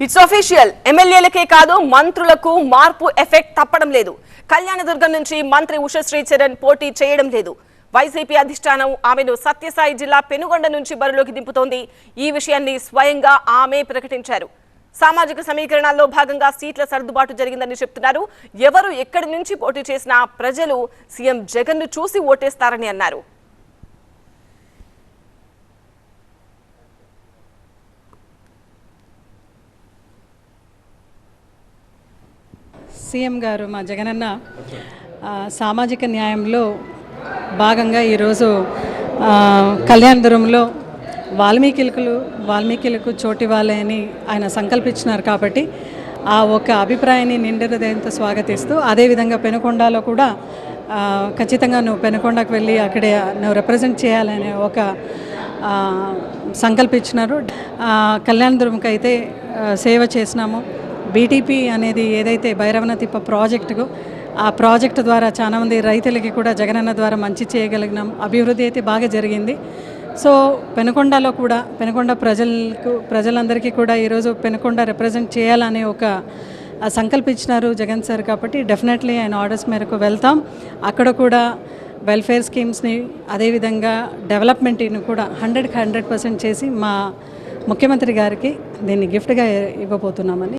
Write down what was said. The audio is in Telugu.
ఇట్స్ అఫీషియల్ ఎమ్మెల్యేలకే కాదు మంత్రులకు మార్పు ఎఫెక్ట్ తప్పడం లేదు. కళ్యాణదుర్గం నుంచి మంత్రి ఉషశ్రీ చరణ్ పోటీ చేయడం లేదు. వైసీపీ అధిష్టానం ఆమెను సత్యసాయి జిల్లా పెనుగొండ నుంచి బరిలోకి దింపుతోంది. ఈ విషయాన్ని స్వయంగా ఆమె ప్రకటించారు. సామాజిక సమీకరణాల్లో భాగంగా సీట్ల సర్దుబాటు జరిగిందని చెప్తున్నారు. ఎవరు ఎక్కడి నుంచి పోటీ చేసినా ప్రజలు సీఎం జగన్ను చూసి ఓటేస్తారని అన్నారు. సీఎం గారు మా జగనన్న సామాజిక న్యాయంలో భాగంగా ఈరోజు ఆ, కళ్యాణదురంలో వాల్మీకిలకు వాల్మీకిలకు చోటివ్వాలి అని ఆయన సంకల్పించినారు కాబట్టి ఆ ఒక అభిప్రాయాన్ని నిండు స్వాగతిస్తూ అదేవిధంగా పెనుకొండలో కూడా ఖచ్చితంగా నువ్వు పెనుకొండకు వెళ్ళి అక్కడే నువ్వు రిప్రజెంట్ చేయాలనే ఒక సంకల్పించినారు. ఆ, కళ్యాణదురంకి అయితే సేవ చేసినాము. బీటీపీ అనేది ఏదైతే భైరవన తిప్ప ప్రాజెక్టుకు ఆ ప్రాజెక్టు ద్వారా చాలామంది రైతులకి కూడా జగనన్న ద్వారా మంచి చేయగలిగినాం. అభివృద్ధి అయితే బాగా జరిగింది. సో పెనుకొండలో కూడా పెనుకొండ ప్రజలకు ప్రజలందరికీ కూడా ఈరోజు పెనుకొండ రిప్రజెంట్ చేయాలనే ఒక సంకల్పించినారు జగన్ సార్ కాబట్టి డెఫినెట్లీ ఆయన ఆర్డర్స్ మేరకు వెళ్తాం. అక్కడ కూడా వెల్ఫేర్ స్కీమ్స్ని అదేవిధంగా డెవలప్మెంట్ని కూడా హండ్రెడ్కి హండ్రెడ్ పర్సెంట్ చేసి మా ముఖ్యమంత్రి గారికి దీన్ని గిఫ్ట్గా ఇవ్వబోతున్నామని